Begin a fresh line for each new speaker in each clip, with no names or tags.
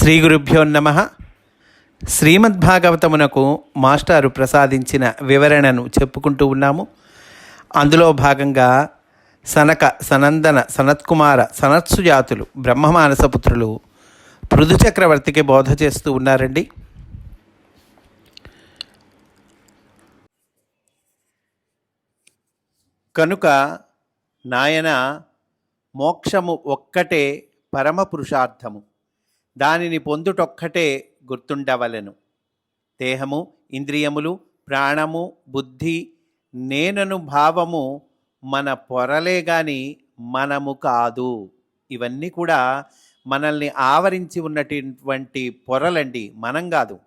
శ్రీ గురుభ్యో నమ. శ్రీమద్భాగవతమునకు మాస్టారు ప్రసాదించిన వివరణను చెప్పుకుంటూ ఉన్నాము. అందులో భాగంగా సనక సనందన సనత్కుమార సనత్సుజాతులు బ్రహ్మమానసపుత్రులు పృథు చక్రవర్తికి బోధ చేస్తూ ఉన్నారండి. కనుక నాయన మోక్షము ఒక్కటే పరమ పురుషార్థము దానిని పొందుటొక్కటే గుర్తుండవలెను. దేహము ఇంద్రియములు ప్రాణము బుద్ధి నేనను భావము మన పొరలే గాని మనము కాదు. ఇవన్నీ కూడా మనల్ని ఆవరించి ఉన్నటువంటి పొరలండి మనం కాదు.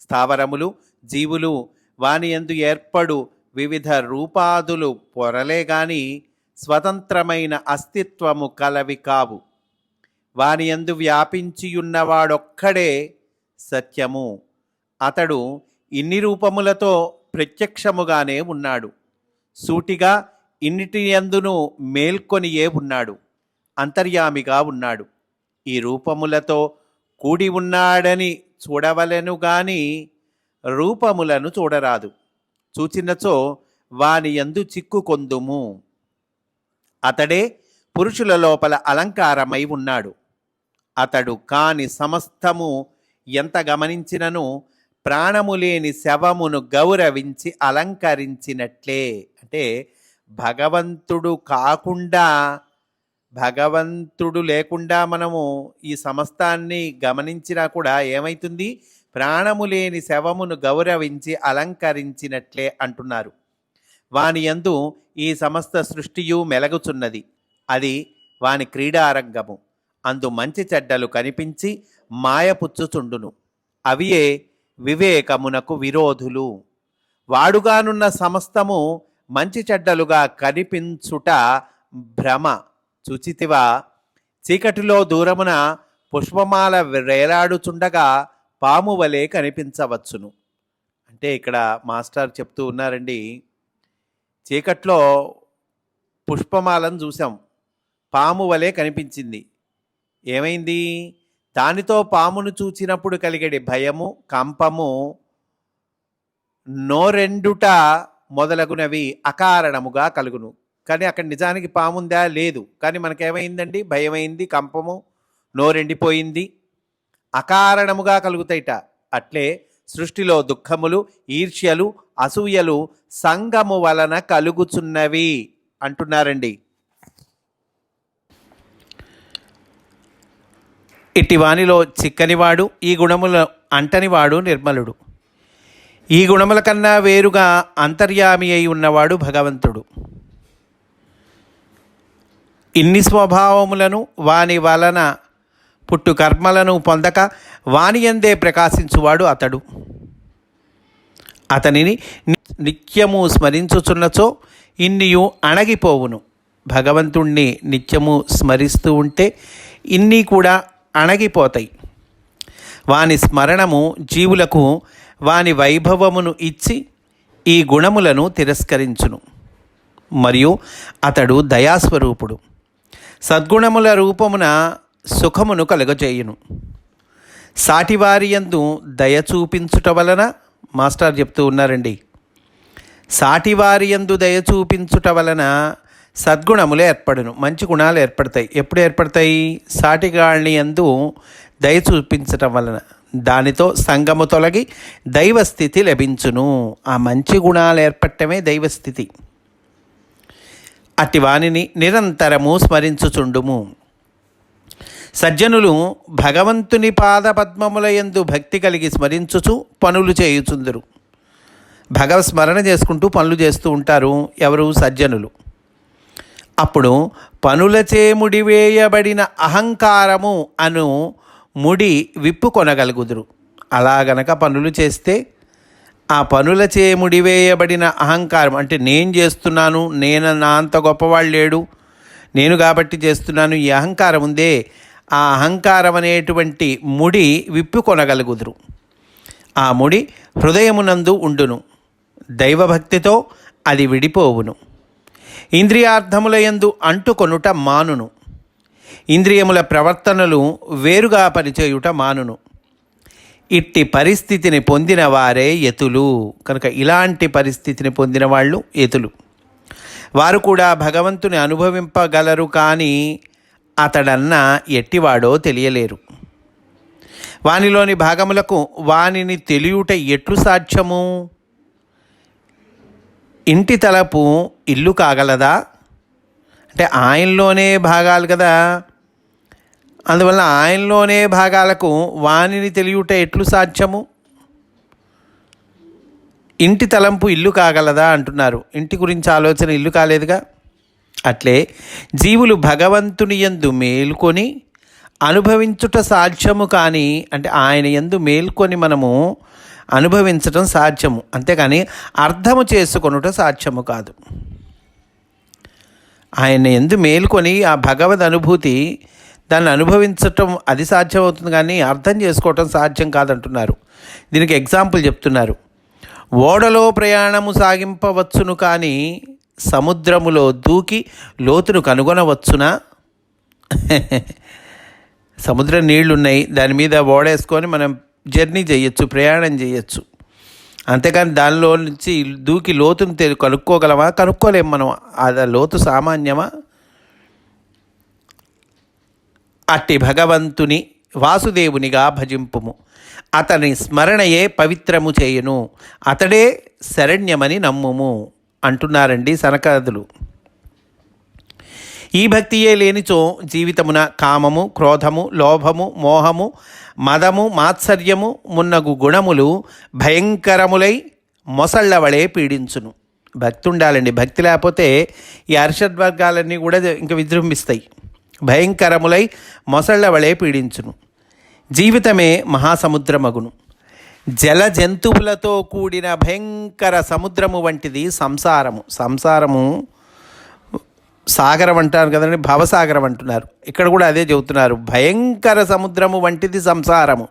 స్థావరములు జీవులు వాని యందు ఏర్పడు వివిధ రూపాదులు పొరలే గాని స్వతంత్రమైన అస్తిత్వము కలవి కావు. వాని యందు వ్యాపించియున్నవాడొక్కడే సత్యము. అతడు ఇన్ని రూపములతో ప్రత్యక్షముగానే ఉన్నాడు. సూటిగా ఇన్నిటి యందును మేల్కొనియే ఉన్నాడు. అంతర్యామిగా ఉన్నాడు. ఈ రూపములతో కూడి ఉన్నాడని చూడవలను గాని రూపములను చూడరాదు. చూచినచో వాని యందు చిక్కుకొందుము అతడే పురుషుల లోపల అలంకారమై ఉన్నాడు. అతడు కాని సమస్తము ఎంత గమనించినను? ప్రాణము లేని శవమును గౌరవించి అలంకరించినట్లే. అంటే భగవంతుడు కాకుండా భగవంతుడు లేకుండా మనము ఈ సమస్తాన్ని గమనించినా కూడా ఏమైతుంది? ప్రాణము లేని శవమును గౌరవించి అలంకరించినట్లే అంటున్నారు. వాని యందు ఈ సమస్త సృష్టియు మెలగుచున్నది. అది వాని క్రీడారంగము. అందు మంచి చెడ్డలు కనిపించి మాయపుచ్చుచుండును. అవియే వివేకమునకు విరోధులు. వాడుగానున్న సమస్తము మంచి చెడ్డలుగా కనిపించుట భ్రమ. చూచితివా? చీకటిలో దూరమున పుష్పమాల వేలాడుచుండగా పాము వలె కనిపించవచ్చును. అంటే ఇక్కడ మాస్టర్ చెప్తూ ఉన్నారండి చీకట్లో పుష్పమాలను చూసాం పాము వలె కనిపించింది. ఏమైంది? దానితో పామును చూచినప్పుడు కలిగేది భయము కంపము నోరెండుట మొదలగునవి అకారణముగా కలుగును. కానీ అక్కడ నిజానికి పాముందా? లేదు. కానీ మనకేమైందండి? భయమైంది కంపము నోరెండిపోయింది. అకారణముగా కలుగుతాయిట. అట్లే సృష్టిలో దుఃఖములు ఈర్ష్యలు అసూయలు సంగము వలన కలుగుచున్నవి అంటున్నారండి. ఇట్టి వానిలో చిక్కనివాడు ఈ గుణముల అంటనివాడు నిర్మలుడు. ఈ గుణముల కన్నా వేరుగా అంతర్యామి అయి ఉన్నవాడు భగవంతుడు. ఇన్ని స్వభావములను వాని వలన పుట్టు కర్మలను పొందక వానియందే ప్రకాశించువాడు అతడు. అతనిని నిత్యము స్మరించుచున్నచో ఇన్నియు అణగిపోవును. భగవంతుణ్ణి నిత్యము స్మరిస్తూ ఉంటే ఇన్ని కూడా అణగిపోతాయి. వాని స్మరణము జీవులకు వాని వైభవమును ఇచ్చి ఈ గుణములను తిరస్కరించును. మరియు అతడు దయాస్వరూపుడు. సద్గుణముల రూపమున సుఖమును కలుగజేయును. సాటివారి యందు దయ చూపించుట వలన మాస్టర్ చెప్తూ ఉన్నారండి. సాటివారియందు దయ చూపించుట వలన సద్గుణములు ఏర్పడును మంచి గుణాలు ఏర్పడతాయి. ఎప్పుడు ఏర్పడతాయి? సాటిగాళ్ళని యందు దయ చూపించటం వలన. దానితో సంగము తొలగి దైవస్థితి లభించును. ఆ మంచి గుణాలు ఏర్పడటమే దైవస్థితి. అట్టి వానిని నిరంతరము స్మరించుచుండుము. సజ్జనులు భగవంతుని పాదపద్మముల యందు భక్తి కలిగి స్మరించుచు పనులు చేయుచుందరు. భగవ స్మరణ చేసుకుంటూ పనులు చేస్తూ ఉంటారు ఎవరు? సజ్జనులు. అప్పుడు పనులచే ముడివేయబడిన అహంకారము అను ముడి విప్పుకొనగలుగుదురు. అలా గనక పనులు చేస్తే ఆ పనులచే ముడివేయబడిన అహంకారం అంటే నేను చేస్తున్నాను నేను నా అంత గొప్పవాళ్ళు లేడు నేను కాబట్టి చేస్తున్నాను ఈ అహంకారం ఉందే. ఆ అహంకారం అనేటువంటి ముడి విప్పుకొనగలుగుదురు. ఆ ముడి హృదయమునందు ఉండును. దైవభక్తితో అది విడిపోవును. ఇంద్రియార్థములయందు అంటుకొనుట మానును. ఇంద్రియముల ప్రవర్తనలు వేరుగా పనిచేయుట మానును. ఇట్టి పరిస్థితిని పొందిన వారే యతులు కనుక ఇలాంటి పరిస్థితిని పొందిన వాళ్ళు యతులు వారు కూడా భగవంతుని అనుభవింపగలరు కానీ అతడన్న ఎట్టివాడో తెలియలేరు. వానిలోని భాగములకు వానిని తెలియుట ఎట్లు సాధ్యము? ఇంటి తలపు ఇల్లు కాగలదా? అంటే ఆయనలోనే భాగాలు కదా. అందువల్ల ఆయనలోనే భాగాలకు వానిని తెలియుట ఎట్లు సాధ్యము? ఇంటి తలంపు ఇల్లు కాగలదా అంటున్నారు. ఇంటి గురించి ఆలోచన ఇల్లు కాలేదుగా? అట్లే జీవులు భగవంతుని యందు మేల్కొని అనుభవించుట సాధ్యము కానీ అంటే ఆయన ఎందు మేల్కొని మనము అనుభవించటం సాధ్యము. అంతేకాని అర్థము చేసుకొనుట సాధ్యము కాదు. ఆయన ఎందు మేల్కొని ఆ భగవద్ అనుభూతి దాన్ని అనుభవించటం అది సాధ్యమవుతుంది కానీ అర్థం చేసుకోవటం సాధ్యం కాదంటున్నారు. దీనికి ఎగ్జాంపుల్ చెప్తున్నారు. ఓడలో ప్రయాణము సాగింపవచ్చును కానీ సముద్రములో దూకి లోతును కనుగొనవచ్చునా? సముద్రం నీళ్ళున్నాయి. దాని మీద ఓడేసుకొని మనం జర్నీ చేయొచ్చు ప్రయాణం చేయొచ్చు. అంతేకాని దానిలో నుంచి దూకి లోతును తెలు కనుక్కోగలమా? కనుక్కోలేం మనం. అది లోతు సామాన్యమా? అట్టి భగవంతుని వాసుదేవునిగా భజింపుము. అతని స్మరణయే పవిత్రము చేయును. అతడే శరణ్యమని నమ్ముము. అంటున్నారండి సనకాదులు. ఈ భక్తియే లేనిచో జీవితమున కామము క్రోధము లోభము మోహము మదము మాత్సర్యము మున్నగు గుణములు భయంకరములై మొసళ్ళవళే పీడించును. భక్తి ఉండాలండి భక్తి లేకపోతే ఈ అర్షద్వర్గాలన్నీ కూడా ఇంకా విజృంభిస్తాయి. భయంకరములై మొసళ్ళవళే పీడించును. జీవితమే మహాసముద్రమగును. జల జంతువులతో కూడిన భయంకర సముద్రము వంటిది సంసారము. సంసారము సాగరం అంటారు కదండి భవసాగరం అంటున్నారు. ఇక్కడ కూడా అదే చెబుతున్నారు భయంకర సముద్రము వంటిది సంసారము.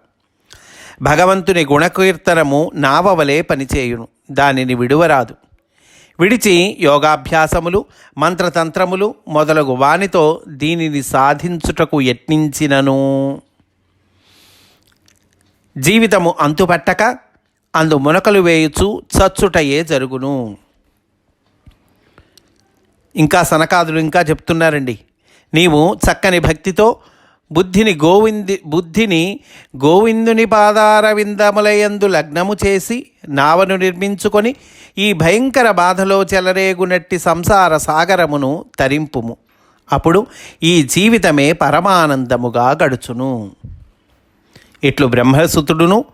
భగవంతుని గుణకీర్తనము నావవలే పనిచేయును దానిని విడువరాదు. విడిచి యోగాభ్యాసములు మంత్రతంత్రములు మొదలగు వానితో దీనిని సాధించుటకు యత్నించినను. జీవితము అంతుపట్టక అందు మునకలు వేయుచు చచ్చుటయే జరుగును. ఇంకా సనకాదులు ఇంకా చెప్తున్నారండి. నీవు చక్కని భక్తితో బుద్ధిని గోవింది బుద్ధిని గోవిందుని పాదారవిందములయందు లగ్నము చేసి నావను నిర్మించుకొని ఈ భయంకర బాధలో చెలరేగునట్టి సంసార సాగరమును తరింపుము. అప్పుడు ఈ జీవితమే పరమానందముగా గడుచును. ఇట్లు బ్రహ్మసుతుడును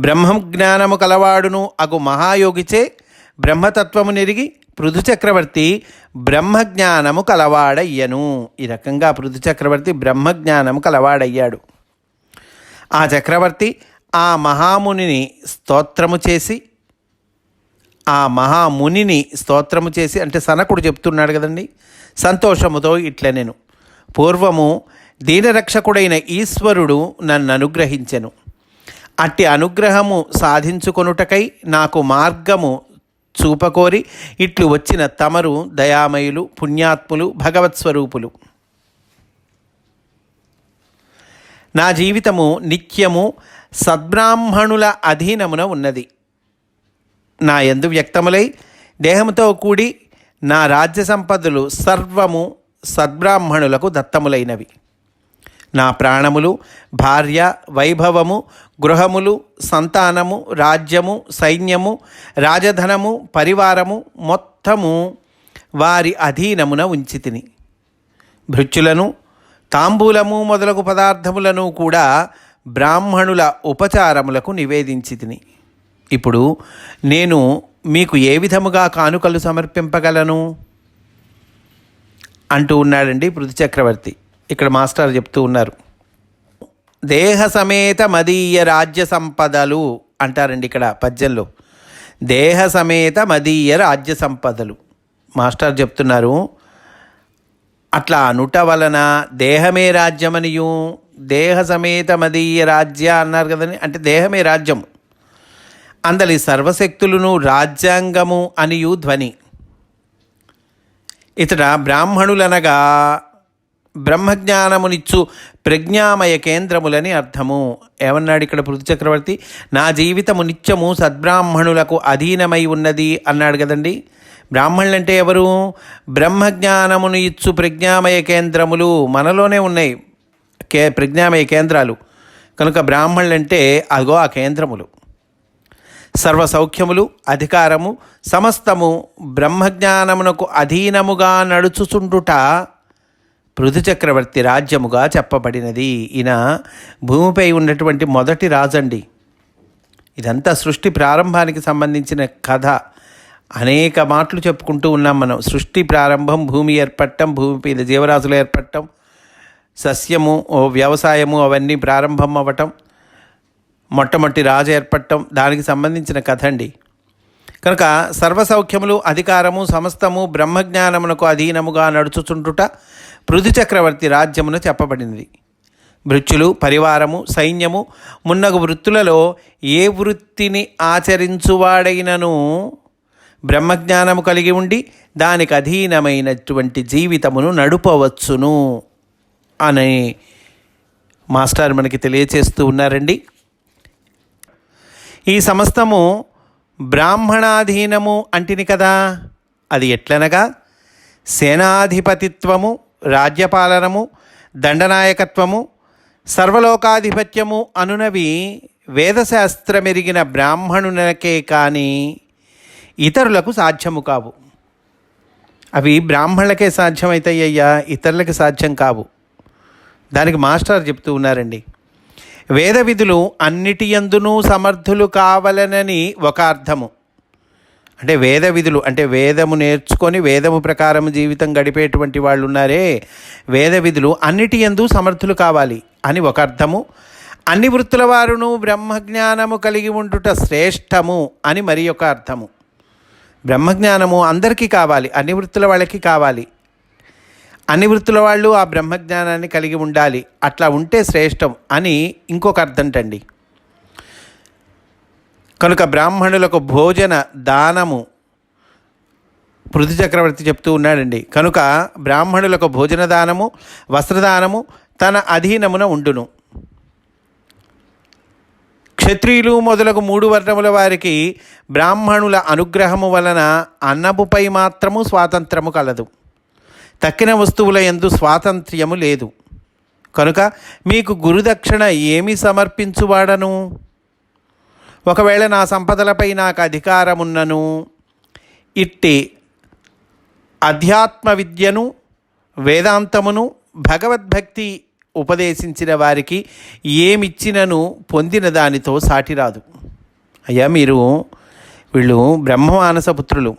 బ్రహ్మం జ్ఞానము కలవాడును అగు మహాయోగిచే బ్రహ్మతత్వము నెరిగి పృథు చక్రవర్తి బ్రహ్మజ్ఞానము కలవాడయ్యను. ఈ రకంగా పృథు చక్రవర్తి బ్రహ్మజ్ఞానము కలవాడయ్యాడు. ఆ చక్రవర్తి ఆ మహామునిని స్తోత్రము చేసి ఆ మహామునిని స్తోత్రము చేసి అంటే సనకుడు చెప్తున్నాడు కదండి సంతోషముతో ఇట్ల నేను. పూర్వము దీనరక్షకుడైన ఈశ్వరుడు నన్ను అనుగ్రహించెను. అట్టి అనుగ్రహము సాధించుకొనుటకై నాకు మార్గము చూపకోరి. ఇట్లు వచ్చిన తమరు దయామయులు పుణ్యాత్ములు భగవత్ స్వరూపులు. నా జీవితము నిత్యము సద్బ్రాహ్మణుల అధీనమున ఉన్నది. నా ఎందు వ్యక్తములై దేహముతో కూడి నా రాజ్య సంపదలు సర్వము సద్బ్రాహ్మణులకు దత్తములైనవి. నా ప్రాణములు భార్య వైభవము గృహములు సంతానము రాజ్యము సైన్యము రాజధనము పరివారము మొత్తము వారి అధీనమున ఉంచితిని. భృత్యులను తాంబూలము మొదలగు పదార్థములను కూడా బ్రాహ్మణుల ఉపచారములకు నివేదించితిని. ఇప్పుడు నేను మీకు ఏ విధముగా కానుకలు సమర్పింపగలను? అంటూ ఉన్నాడండి పృథు చక్రవర్తి ఇక్కడ మాస్టర్ చెప్తూ ఉన్నారు. దేహ సమేత మదీయ రాజ్య సంపదలు అంటారండి ఇక్కడ పద్యంలో. దేహ సమేత మదీయ రాజ్య సంపదలు. మాస్టర్ చెప్తున్నారు అట్లా అనుట వలన దేహమే రాజ్యమనియు దేహ సమేత మదీయ రాజ్య అన్నారు కదండి అంటే దేహమే రాజ్యం. అందలి సర్వశక్తులను రాజ్యాంగము అనియు ధ్వని. ఇతడ బ్రాహ్మణులనగా బ్రహ్మజ్ఞానమునిచ్చు ప్రజ్ఞామయ కేంద్రములని అర్థము. ఏమన్నాడు ఇక్కడ పృథు చక్రవర్తి? నా జీవితము నిత్యము సద్బ్రాహ్మణులకు అధీనమై ఉన్నది అన్నాడు కదండి. బ్రాహ్మణులంటే ఎవరు? బ్రహ్మజ్ఞానమును ఇచ్చు ప్రజ్ఞామయ కేంద్రములు మనలోనే ఉన్నాయి. కే ప్రజ్ఞామయ కేంద్రాలు. కనుక బ్రాహ్మణులంటే అగో ఆ కేంద్రములు. సర్వ సౌఖ్యములు అధికారము సమస్తము బ్రహ్మజ్ఞానమునకు అధీనముగా నడుచుచుండుట పృథు చక్రవర్తి రాజ్యముగా చెప్పబడినది. ఈయన భూమిపై ఉన్నటువంటి మొదటి రాజండి. ఇదంతా సృష్టి ప్రారంభానికి సంబంధించిన కథ. అనేక మాటలు చెప్పుకుంటూ ఉన్నాం మనం. సృష్టి ప్రారంభం భూమి ఏర్పడటం భూమి మీద జీవరాశులు ఏర్పడటం సస్యము ఓ వ్యవసాయము అవన్నీ ప్రారంభం అవ్వటం మొట్టమొదటి రాజు ఏర్పడటం దానికి సంబంధించిన కథ అండి కనుక సర్వసౌఖ్యములు అధికారము సమస్తము బ్రహ్మజ్ఞానమునకు అధీనముగా నడుచుచుంటుట పృథు చక్రవర్తి రాజ్యమును చెప్పబడినది. భృత్యులు పరివారము సైన్యము మున్నగు వృత్తులలో ఏ వృత్తిని ఆచరించువాడైనను? బ్రహ్మజ్ఞానము కలిగి ఉండి దానికి అధీనమైనటువంటి జీవితమును నడుపవచ్చును అని మాస్టర్ మనకి తెలియచేస్తూ ఉన్నారండి. ఈ సమస్తము బ్రాహ్మణాధీనము అంటిని కదా? అది ఎట్లనగా? సేనాధిపతిత్వము రాజ్యపాలనము దండనాయకత్వము సర్వలోకాధిపత్యము అనునవి వేదశాస్త్రమెరిగిన బ్రాహ్మణునకే కానీ ఇతరులకు సాధ్యము కావు. అవి బ్రాహ్మణులకే సాధ్యమవుతాయ్యా ఇతరులకి సాధ్యం కావు. దానికి మాస్టర్ చెప్తూ ఉన్నారండి. వేద విధులు అన్నిటి యందునూ సమర్థులు కావలనని ఒక అర్థము. అంటే వేద విధులు అంటే వేదము నేర్చుకొని వేదము ప్రకారం జీవితం గడిపేటువంటి వాళ్ళు ఉన్నారే వేద విధులు అన్నిటి యందు సమర్థులు కావాలి అని ఒక అర్థము. అన్ని వృత్తుల వారును బ్రహ్మజ్ఞానము కలిగి ఉండుట శ్రేష్టము అని మరి ఒక అర్థము. బ్రహ్మజ్ఞానము అందరికీ కావాలి అన్ని వృత్తుల వాళ్ళకి కావాలి. అన్ని వృత్తుల వాళ్ళు ఆ బ్రహ్మజ్ఞానాన్ని కలిగి ఉండాలి అట్లా ఉంటే శ్రేష్టం అని ఇంకొక అర్థంటండి కనుక బ్రాహ్మణులకు భోజన దానము పృథు చక్రవర్తి చెప్తూ ఉన్నాడండి. కనుక బ్రాహ్మణులకు భోజన దానము వస్త్రదానము తన అధీనమున ఉండును. క్షత్రియులు మొదలగు మూడు వర్ణముల వారికి బ్రాహ్మణుల అనుగ్రహము వలన అన్నపుపై మాత్రము స్వాతంత్రము కలదు. తక్కిన వస్తువుల ఎందు స్వాతంత్ర్యము లేదు. కనుక మీకు గురుదక్షిణ ఏమి సమర్పించువాడను? ఒకవేళ నా సంపదలపై నాకు అధికారమున్నను ఇట్టి అధ్యాత్మ విద్యను వేదాంతమును భగవద్భక్తి ఉపదేశించిన వారికి ఏమిచ్చినను పొందిన దానితో సాటిరాదు అయ్యా మీరు వీళ్ళు బ్రహ్మమానసపుత్రులు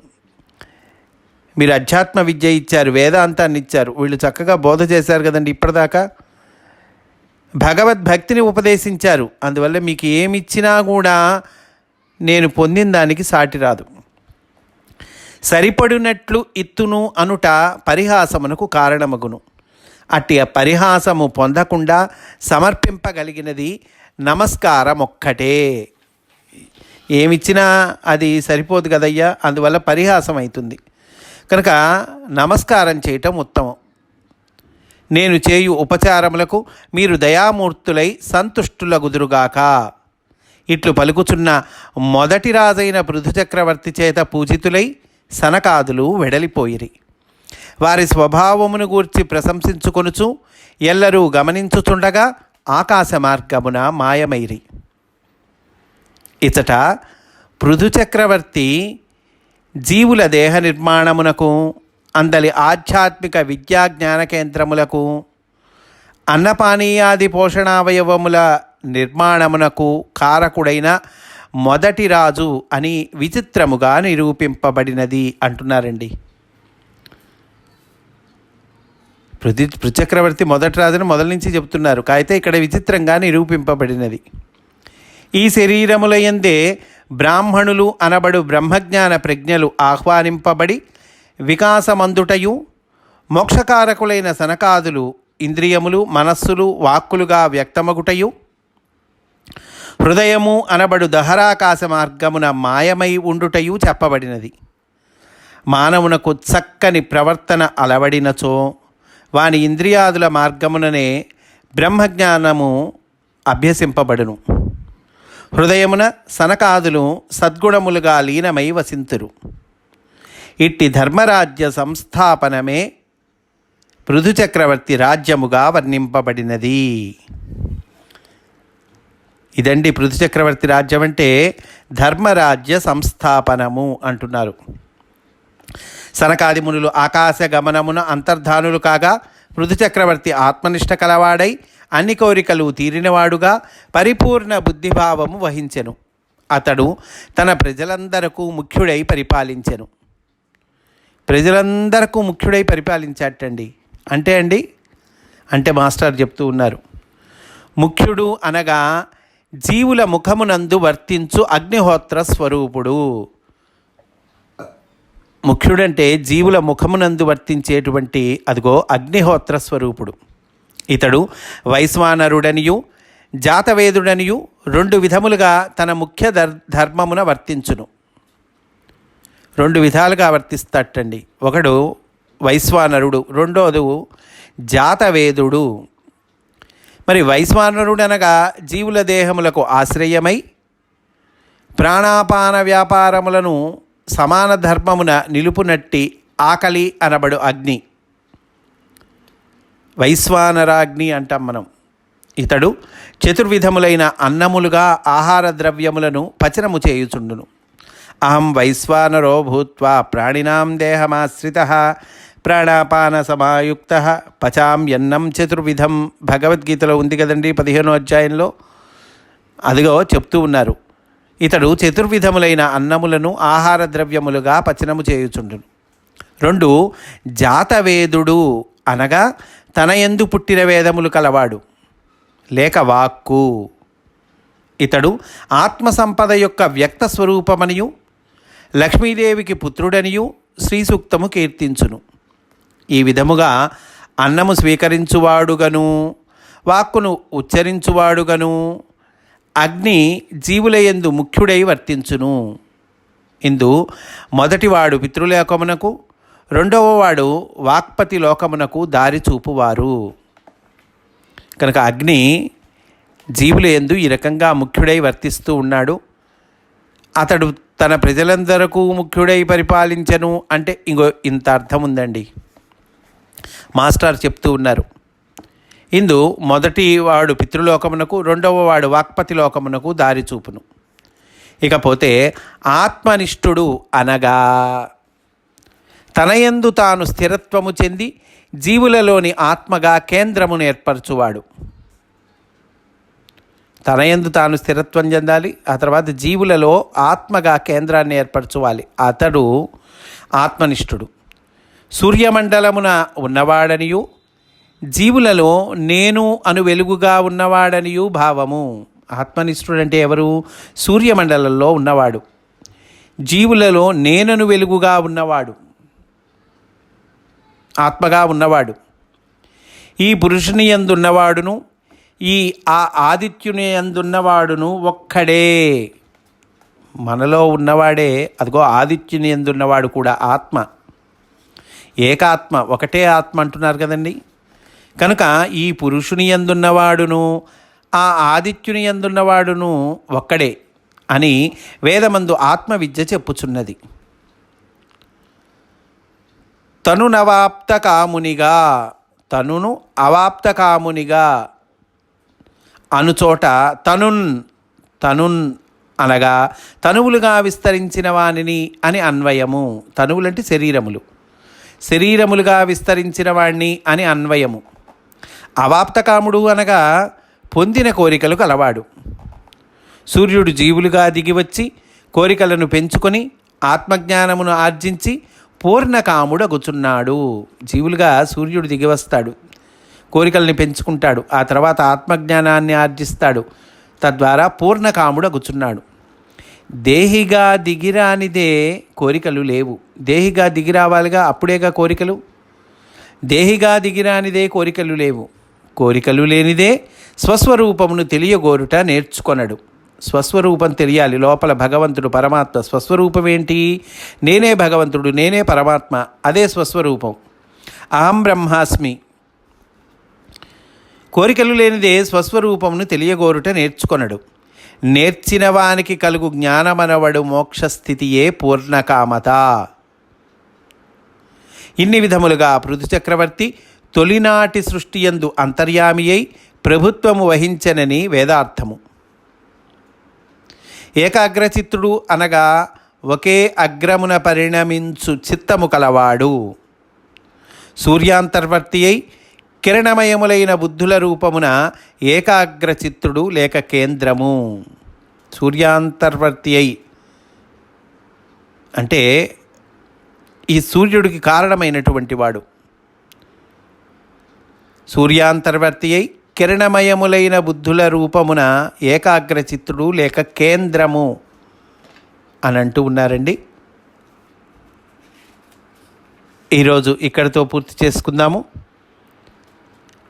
మీరు అధ్యాత్మ విద్య ఇచ్చారు వేదాంతాన్ని ఇచ్చారు వీళ్ళు చక్కగా బోధ చేశారు కదండి ఇప్పటిదాకా. భగవద్భక్తిని ఉపదేశించారు. అందువల్ల మీకు ఏమి ఇచ్చినా కూడా నేను పొందిన దానికి సాటి రాదు. సరిపడినట్లు ఇత్తును అనుట పరిహాసమునకు కారణమగును. అట్టి ఆ పరిహాసము పొందకుండా సమర్పింపగలిగినది నమస్కారం ఒక్కటే ఏమిచ్చినా అది సరిపోదు కదయ్యా అందువల్ల పరిహాసం అవుతుంది కనుక నమస్కారం చేయటం ఉత్తమం. నేను చేయు ఉపచారములకు మీరు దయామూర్తులై సంతుష్టులగుదురుగాక. ఇట్లు పలుకుచున్న మొదటి రాజైన పృథుచక్రవర్తి చేత పూజితులై సనకాదులు వెడలిపోయిరి. వారి స్వభావమును గూర్చి ప్రశంసించుకొనుచు ఎల్లరూ గమనించుచుండగా ఆకాశ మార్గమున మాయమైరి. ఇచట పృథుచక్రవర్తి జీవుల దేహ నిర్మాణమునకు అందలి ఆధ్యాత్మిక విద్యా జ్ఞాన కేంద్రములకు అన్నపానీయాది పోషణావయవముల నిర్మాణమునకు కారకుడైన మొదటి రాజు అని విచిత్రముగా నిరూపింపబడినది అంటున్నారండి. పృథి పృచక్రవర్తి మొదటి రాజును మొదల నుంచి చెప్తున్నారు అయితే ఇక్కడ విచిత్రంగా నిరూపింపబడినది. ఈ శరీరములయందే బ్రాహ్మణులు అనబడు బ్రహ్మజ్ఞాన ప్రజ్ఞలు ఆహ్వానింపబడి వికాసమందుటయు మోక్షకారకులైన సనకాదులు ఇంద్రియములు మనస్సులు వాక్కులుగా వ్యక్తమగుటయు. హృదయము అనబడు దహరాకాశ మార్గమున మాయమై ఉండుటయు చెప్పబడినది. మానవునకు చక్కని ప్రవర్తన అలవడినచో వాని ఇంద్రియాదుల మార్గముననే బ్రహ్మజ్ఞానము అభ్యసింపబడును. హృదయమున సనకాదులు సద్గుణములుగా లీనమై వసింతురు. ఇట్టి ధర్మరాజ్య సంస్థాపనమే పృథుచక్రవర్తి రాజ్యముగా వర్ణింపబడినది. ఇదండి పృథుచక్రవర్తి రాజ్యం అంటే ధర్మరాజ్య సంస్థాపనము అంటున్నారు. సనకాదిమునులు ఆకాశ గమనమున అంతర్ధానులు కాగా పృథుచక్రవర్తి ఆత్మనిష్ట కలవాడై అన్ని కోరికలు తీరినవాడుగా పరిపూర్ణ బుద్ధిభావము వహించెను. అతడు తన ప్రజలందరకు ముఖ్యుడై పరిపాలించెను. ప్రజలందరకు ముఖ్యుడై పరిపాలించాటండి అంటే అండి అంటే మాస్టర్ చెప్తూ ఉన్నారు. ముఖ్యుడు అనగా జీవుల ముఖమునందు వర్తించు అగ్నిహోత్ర స్వరూపుడు. ముఖ్యుడంటే జీవుల ముఖమునందు వర్తించేటువంటి అదిగో అగ్నిహోత్ర స్వరూపుడు. ఇతడు వైశ్వానరుడనియు జాతవేదుడనియు రెండు విధములుగా తన ముఖ్య ధర్ ధర్మమున వర్తించును. రెండు విధాలుగా వర్తిస్తాటండి ఒకడు వైశ్వానరుడు రెండోదు జాతవేదుడు. మరి వైశ్వానరుడు అనగా జీవుల దేహములకు ఆశ్రయమై ప్రాణాపాన వ్యాపారములను సమాన ధర్మమున నిలుపునట్టి ఆకలి అనబడు అగ్ని. వైశ్వానరాగ్ని అంటాం మనం. ఇతడు చతుర్విధములైన అన్నములుగా ఆహార ద్రవ్యములను పచనము చేయుచుండును. అహం వైశ్వానరో భూత్వా ప్రాణినాం దేహమాశ్రిత ప్రాణాపాన సమాయుక్త ఎన్నం చతుర్విధం భగవద్గీతలో ఉంది కదండి పదిహేనో అధ్యాయంలో. అదిగో చెప్తూ ఉన్నారు. ఇతడు చతుర్విధములైన అన్నములను ఆహార ద్రవ్యములుగా పచనము చేయుచుండును. రెండు జాతవేదుడు అనగా తన ఎందు పుట్టిన వేదములు కలవాడు. లేక వాక్కు. ఇతడు ఆత్మ సంపద యొక్క వ్యక్త స్వరూపమనియు లక్ష్మీదేవికి పుత్రుడనియు శ్రీసూక్తము కీర్తించును. ఈ విధముగా అన్నము స్వీకరించువాడుగను వాక్కును ఉచ్చరించువాడుగను అగ్ని జీవులయందు ముఖ్యుడై వర్తించును. ఇందు మొదటివాడు పితృలోకమునకు రెండవవాడు వాక్పతి లోకమునకు దారి చూపువారు. కనుక అగ్ని జీవుల ఎందు ఈ రకంగా ముఖ్యుడై వర్తిస్తూ ఉన్నాడు. అతడు తన ప్రజలందరకు ముఖ్యుడై పరిపాలించను అంటే ఇంకో ఇంత అర్థం ఉందండి. మాస్టర్ చెప్తూ ఉన్నారు. ఇందు మొదటి వాడు పితృలోకమునకు రెండవ వాడు వాక్పతి లోకమునకు దారి చూపును. ఇకపోతే ఆత్మనిష్ఠుడు అనగా తనయందు తాను స్థిరత్వము చెంది జీవులలోని ఆత్మగా కేంద్రమును ఏర్పరచువాడు. తనయందు తాను స్థిరత్వం చెందాలి ఆ తర్వాత జీవులలో ఆత్మగా కేంద్రాన్ని ఏర్పరచువాలి అతడు ఆత్మనిష్ఠుడు. సూర్యమండలమున ఉన్నవాడనియు జీవులలో నేను అను వెలుగుగా ఉన్నవాడనియు భావము. ఆత్మనిష్ఠుడు అంటే ఎవరు? సూర్యమండలంలో ఉన్నవాడు. జీవులలో నేనను వెలుగుగా ఉన్నవాడు. ఆత్మగా ఉన్నవాడు. ఈ పురుషుని ఎందున్నవాడును ఈ ఆ ఆదిత్యుని అందున్నవాడును ఒక్కడే. మనలో ఉన్నవాడే అదిగో ఆదిత్యుని ఎందున్నవాడు కూడా ఆత్మ. ఏకాత్మ ఒకటే ఆత్మ అంటున్నారు కదండి. కనుక ఈ పురుషుని ఎందున్నవాడును ఆ ఆదిత్యుని ఎందున్నవాడును ఒక్కడే అని వేదమందు ఆత్మ విద్య చెప్పుచున్నది. తను నవాప్త కామునిగా తనును అవాప్త కామునిగా అనుచోట తనున్ తనున్ అనగా తనువులుగా విస్తరించిన వానిని అని అన్వయము. తనువులంటే శరీరములు. శరీరములుగా విస్తరించిన వాణ్ణి అని అన్వయము. అవాప్తకాముడు అనగా పొందిన కోరికలు కలవాడు సూర్యుడు జీవులుగా దిగివచ్చి కోరికలను పెంచుకొని ఆత్మజ్ఞానమును ఆర్జించి పూర్ణకాముడగుచున్నాడు. జీవులుగా సూర్యుడు దిగివస్తాడు. కోరికల్ని పెంచుకుంటాడు. ఆ తర్వాత ఆత్మజ్ఞానాన్ని ఆర్జిస్తాడు. తద్వారా పూర్ణకాముడగుచున్నాడు దేహిగా దిగిరానిదే కోరికలు లేవు. దేహిగా దిగిరావాలిగా అప్పుడేగా కోరికలు? దేహిగా దిగిరానిదే కోరికలు లేవు. కోరికలు లేనిదే స్వస్వరూపమును తెలియగోరుట నేర్చుకొనడు. స్వస్వరూపం తెలియాలి. లోపల భగవంతుడు పరమాత్మ. స్వస్వరూపం ఏంటి? నేనే భగవంతుడు నేనే పరమాత్మ. అదే స్వస్వరూపం. అహం బ్రహ్మాస్మి. కోరికలు లేనిదే స్వస్వరూపమును తెలియగోరుట నేర్చుకొనడు. నేర్చిన వానికి కలుగు జ్ఞానమనవడు మోక్షస్థితియే పూర్ణకామత. ఇన్ని విధములుగా పృథు చక్రవర్తి తొలినాటి సృష్టియందు అంతర్యామి అయి ప్రభుత్వము వహించనని వేదార్థము. ఏకాగ్రచిత్తుడు అనగా ఒకే అగ్రమున పరిణమించు చిత్తము కలవాడు. సూర్యాంతర్వర్తి అయి కిరణమయములైన బుద్ధుల రూపమున ఏకాగ్రచిత్తుడు లేక కేంద్రము. సూర్యాంతర్వర్తి అయి. అంటే ఈ సూర్యుడికి కారణమైనటువంటి వాడు. సూర్యాంతర్వర్తి అయి కిరణమయములైన బుద్ధుల రూపమున ఏకాగ్రచిత్తుడు లేక కేంద్రము అని అంటూ ఉన్నారండి. ఈరోజు ఇక్కడితో పూర్తి చేసుకుందాము.